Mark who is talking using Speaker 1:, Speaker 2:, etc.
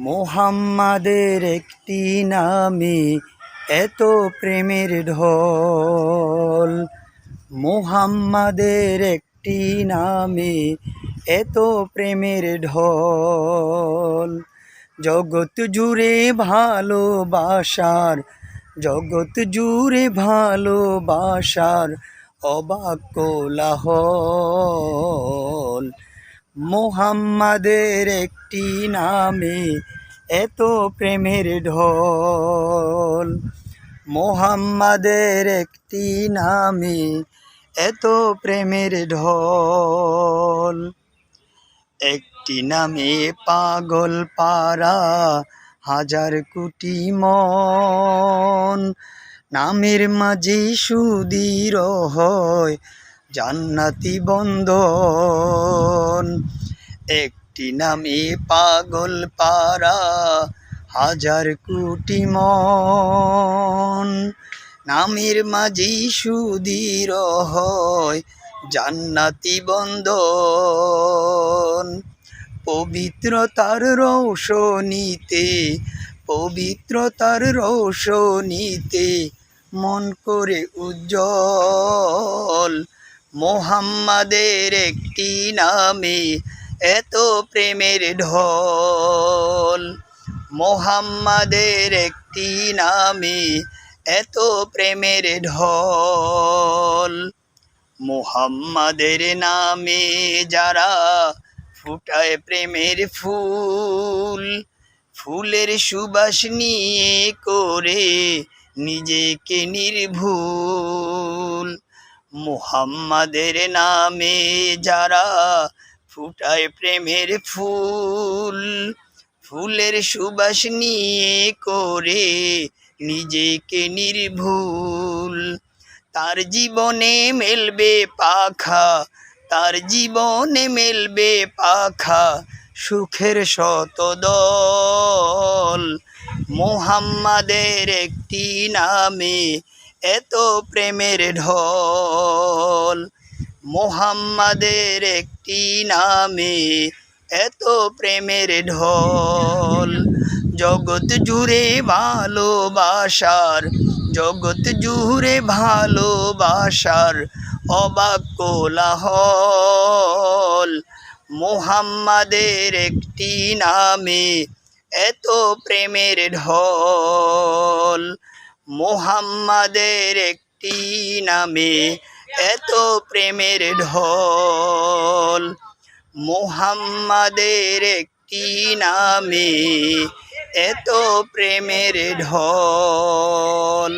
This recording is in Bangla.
Speaker 1: মোহাম্মাদের একটি নামে এত প্রেমের ঢল। মোহাম্মাদের একটি নামে এত প্রেমের ঢল। জগৎ জুড়ে ভালোবাসার, জগৎ জুড়ে ভালোবাসার অবাক কোলাহল। মোহাম্মাদের একটি নামে এত প্রেমের ঢল। মোহাম্মাদের একটি নামে এত প্রেমের ঢল। একটি নামে পাগল পারা হাজার কোটি মন। নামের মাঝে সুদীর হয় জান্নাতি বন্ধন। একটি নামে পাগল পারা হাজার কোটি মন। নামের মাঝে সুদীর হয় জান্নাতি বন্ধন। পবিত্রতার রৌশনীতে পবিত্রতার রৌশনীতে মন করে উজ্জ্বল। মোহাম্মাদের একটি নামে এত প্রেমের ঢল। মোহাম্মাদের একটি নামে এত প্রেমের ঢল। মোহাম্মাদের নামে যারা ফুটায় প্রেমের ফুল, ফুলের সুবাস নিয়ে করে নিজেকে নির্ভুল। মোহাম্মাদের নামে যারা ফুটায় প্রেমের ফুল, ফুলের সুবাস নিয়ে করে নিজেকে নির্ভুল। তার জীবনে মেলবে পাখা, তার জীবনে মেলবে পাখা, সুখের শতদল। মোহাম্মাদের একটি নামে এত প্রেমের ঢল। মোহাম্মাদের একটি নামে এত প্রেমের ঢল। জগৎ জুড়ে ভালোবাসার, জগৎ জুড়ে ভালোবাসার অবাক কোলাহল। মোহাম্মাদের একটি নামে এত প্রেমের ঢল। মোহাম্মাদের একটি নামে এত প্রেমের ঢল। মোহাম্মদের একটি নামে এত প্রেমের ঢল।